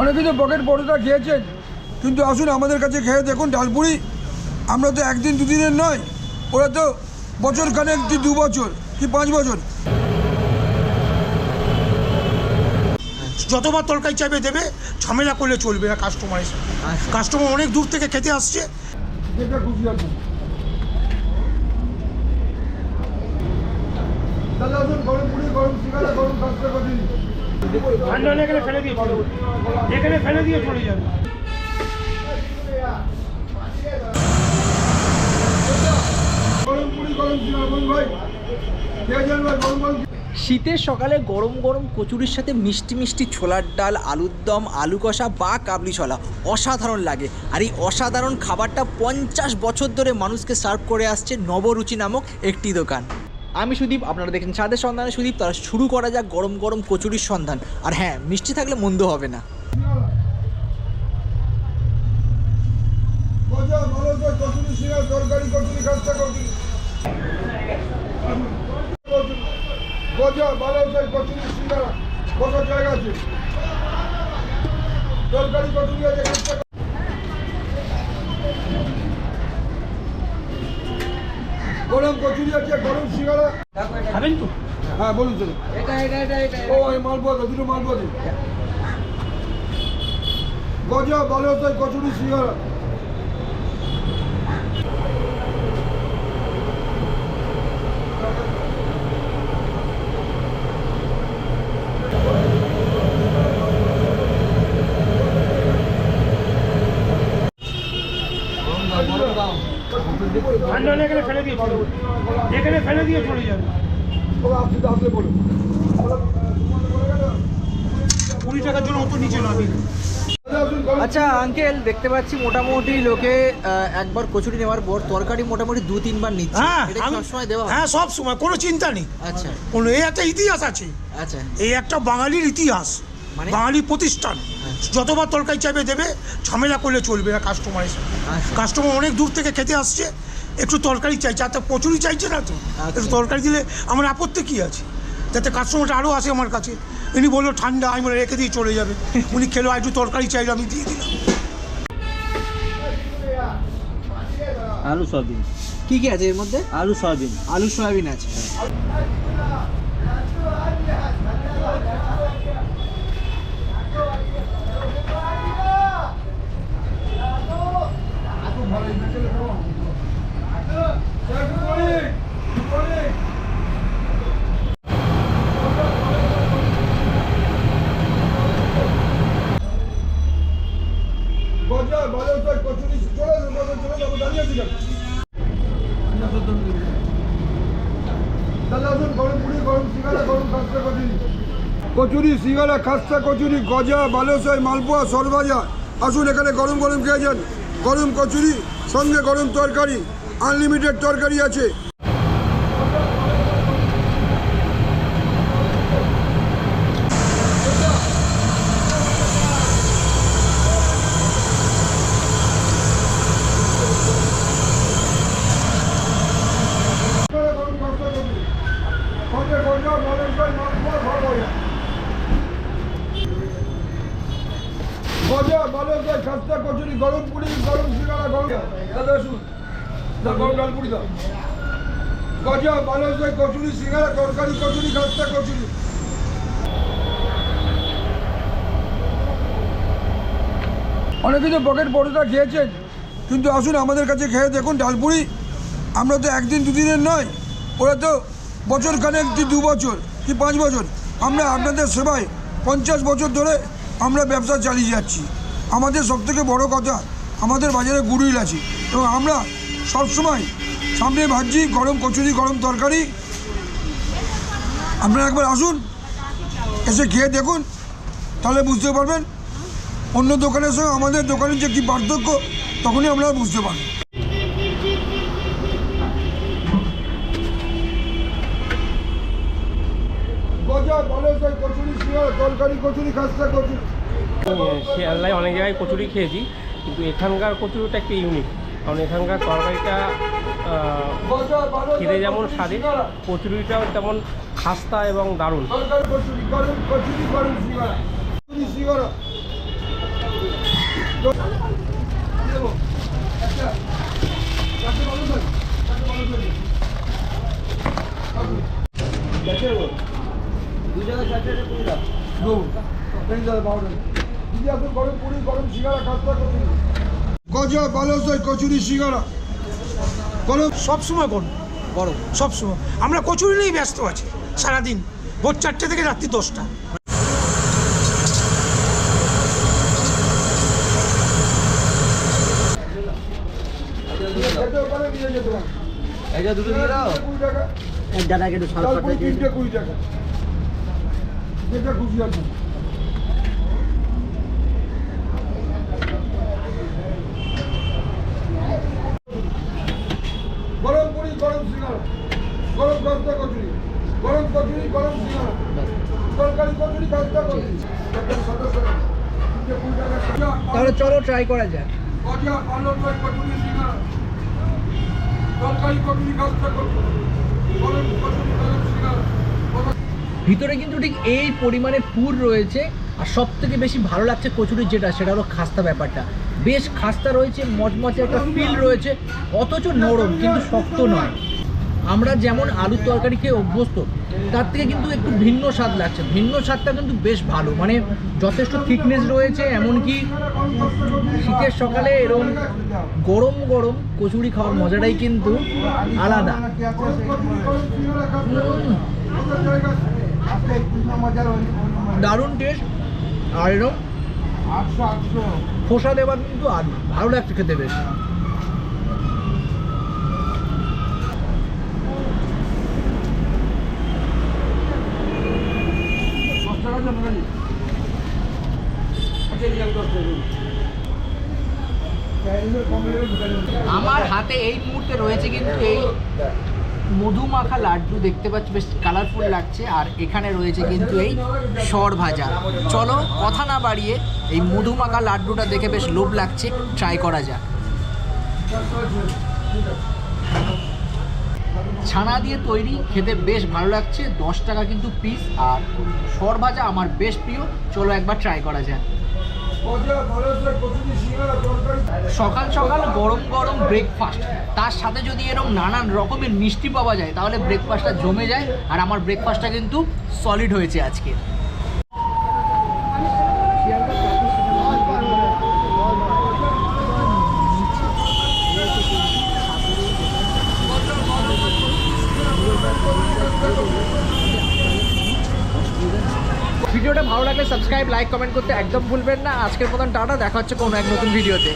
অনেকে তো পকেট পরোটা খেয়েছেন। কিন্তু আসুন আমাদের কাছে খেয়ে দেখুন ডালপুরি। আমরা তো একদিন দুদিনের নয় ওরা তো বছর খানেক কি দু বছর কি পাঁচ বছর। যতবার তরকারি চাইবে দেবে ঝামেলা করলে চলবে না কাস্টমার সাথে। কাস্টমার অনেক দূর থেকে খেতে আসছে। গরম পুরি গরম সিঙ্গারা গরম কাঁচটা কচুরি এখানে ফেলে দিয়ে চলে। এখানে ফেলে দিয়ে চলে যাবে। শীতের সকালে গরম গরম কচুরির সাথে মিষ্টি মিষ্টি ছোলার ডাল, আলুর দম, আলু কষা বা কাবলি ছোলা। অসাধারণ লাগে। আর এই অসাধারণ খাবারটা পঞ্চাশ বছর ধরে মানুষকে সার্ভ করে আসছে নবরুচি নামক একটি দোকান। আমি সুদীপ আপনারা দেখেন ছাদের সন্ধানে সুদীপ তারা শুরু করা যাক গরম গরম কচুরির সন্ধান আর হ্যাঁ মিষ্টি থাকলে মন্দ হবে না কচুরি গজা ভালো করে কচুরি সিঙ্গারা বসার জায়গা আছে তরকারি কচুরি আছে কাঁচটা গরম কচুরি আছে গরম সিঙ্গারা। খাবেন তো? হ্যাঁ বলুন চলো ও এই মালপোয়া দুটো মালপোয়া দিন গজা ভালো কচুরি সিঙ্গারা। ঠান্ডা হলে এখানে ফেলে দিয়ে চলে এখানে ফেলে দিয়ে চলে যাবে। কুড়ি টাকার জন্য অত নিচে নামি আচ্ছা আঙ্কেল দেখতে পাচ্ছি মোটামুটি লোকে একবার কচুরি নেওয়ার পর তরকারি মোটামুটি দু তিনবার নিচ্ছে। হ্যাঁ এটা আমি- সবসময় দেওয়া হ্যাঁ? সব সময় কোনো চিন্তা নেই। আচ্ছা। কোনো এই একটা ইতিহাস আছে। আচ্ছা। এই একটা বাঙালির ইতিহাস? বাঙালি প্রতিষ্ঠান। আচ্ছা। যতবার তরকারি চাইবে দেবে ঝামেলা করলে চলবে না কাস্টমারের সাথে। কাস্টমার অনেক দূর থেকে খেতে আসছে একটু তরকারি চাইছে আর তো কচুরি চাইছে না তো? আচ্ছা। একটু তরকারি দিলে আমার আপত্তি কী আছে? যাতে কাস্টমারটা আরও আসে আমার কাছে। ইনি বলল ঠান্ডা আমি রেখে দিয়ে চলে যাবে। উনি খেলো আর একটু তরকারি চাইলো আমি দিয়ে দিলাম। আলু সয়াবিন। কি কি আছে এর মধ্যে? আলু সয়াবিন। আলু সয়াবিন আছে। কচুরি গরম গরম সিঙ্গারা, গরম খাস্তা কচুরি। কচুরি কচুরি, গজা, বালুশাই, মালপোয়া, সরভাজা। আসুন এখানে গরম গরম খেয়ে যান। গরম কচুরি, সঙ্গে গরম তরকারি আনলিমিটেড তরকারি আছে গরম খাস্তা কচুরি সঙ্গে গজা বালুশাই মালপোয়া সরভাজা গজা খাস্তা কচুরি, গরম পুরি, গরম সিঙ্গারা গরম দাদা শুন গরম ডাল পুরি দাও। গজা কচুরি সিঙ্গারা তরকারি, কচুরি খাস্তা কচুরি। অনেকে তো পকেট পরোটা খেয়েছেন, কিন্তু আসুন আমাদের কাছে খেয়ে দেখুন ডালপুরি আমরা তো একদিন দুদিনের নয়, ওরা তো বছর খানেক কি দু বছর, কি পাঁচ বছর। আমরা আপনাদের সেবায় পঞ্চাশ বছর ধরে আমরা ব্যবসা চালিয়ে যাচ্ছি। আমাদের সবথেকে বড় কথা আমাদের বাজারে গুড়িল আছে এবং আমরা সবসময় সামনে ভাজি গরম কচুরি, গরম তরকারি। আপনারা একবার আসুন, এসে খেয়ে দেখুন, তাহলে বুঝতে পারবেন, অন্য দোকানের সঙ্গে আমাদের দোকানের যে কী পার্থক্য, তখনই আমরা বুঝতে ভালো কচুরি তরকারি, কচুরি, খাস্তা, কচুরি। শিয়ালদায় অনেক জায়গায় কচুরি খেয়েছি কিন্তু এখানকার কচুরিটা একটু ইউনিক কারণ এখানকার তরকারিটা খেতে যেমন স্বাদে কচুরিটাও তেমন খাস্তা এবং দারুণ। গজা বালসই কচুরি সিঙ্গারা। গরম গরম গরম আমরা কচুরি নিয়েই ব্যস্ত আছি সারাদিন। ভোর চারটে থেকে রাত্রি দশটা। নিয়ে এটা দুটো দিয়ে দাও। কুড়ি টাকা দাদাকে একটু কুড়ি তিনটে কুড়ি টাকা। যেটা খুশি আছে গরম পুরি গরম সিঙ্গারা গরম কাস্তা কচুরি গরম কচুরি গরম সিঙ্গারা তরকারি কচুরি কাস্তা কচুরি একটা সদস্য তিনটে কুড়ি টাকা তাহলে চলো ট্রাই করা কচুরি কচুরি কচুরি কচুরি সিঙ্গারা ভিতরে কিন্তু ঠিক এই পরিমাণে পুর রয়েছে, আর সব থেকে বেশি ভালো লাগছে কচুরির যেটা, সেটা হলো খাস্তা ব্যাপারটা। বেশ খাস্তা রয়েছে, মচমচে একটা ফিল রয়েছে, অথচ নরম, কিন্তু শক্ত নয়। আমরা যেমন আলুর তরকারি খেয়ে অভ্যস্ত তার থেকে কিন্তু একটু ভিন্ন স্বাদ লাগছে। ভিন্ন স্বাদটা কিন্তু বেশ ভালো। মানে যথেষ্ট থিকনেস রয়েছে এমনকি শীতের সকালে এরকম গরম গরম কচুরি খাওয়ার মজাটাই কিন্তু আলাদা। দারুণ টেস্ট আর এরকম খোসা দেওয়ার কিন্তু আলু ভালো লাগছে খেতে বেশ। আমার হাতে এই মুহূর্তে রয়েছে কিন্তু এই মধু মাখা লাড্ডু দেখতে পাচ্ছি, বেশ কালারফুল লাগছে। আর এখানে রয়েছে কিন্তু এই সর ভাজা। চলো, কথা না বাড়িয়ে এই মধু মাখা লাড্ডুটা দেখে বেশ লোভ লাগছে। ট্রাই করা যাক। ছানা দিয়ে তৈরি, খেতে বেশ ভালো লাগছে। দশ টাকা কিন্তু পিস আর সর ভাজা আমার বেশ প্রিয়। চলো একবার ট্রাই করা যায় সকাল সকাল গরম গরম ব্রেকফাস্ট তার সাথে যদি এরকম নানান রকমের মিষ্টি পাওয়া যায়, তাহলে ব্রেকফাস্টটা জমে যায়। আর আমার ব্রেকফাস্টটা কিন্তু সলিড হয়েছে আজকে ভিডিওটা ভালো লাগলে সাবস্ক্রাইব লাইক কমেন্ট করতে একদম ভুলবেন না। আজকের মতন টাটা, দেখা হচ্ছে কোনো এক নতুন ভিডিওতে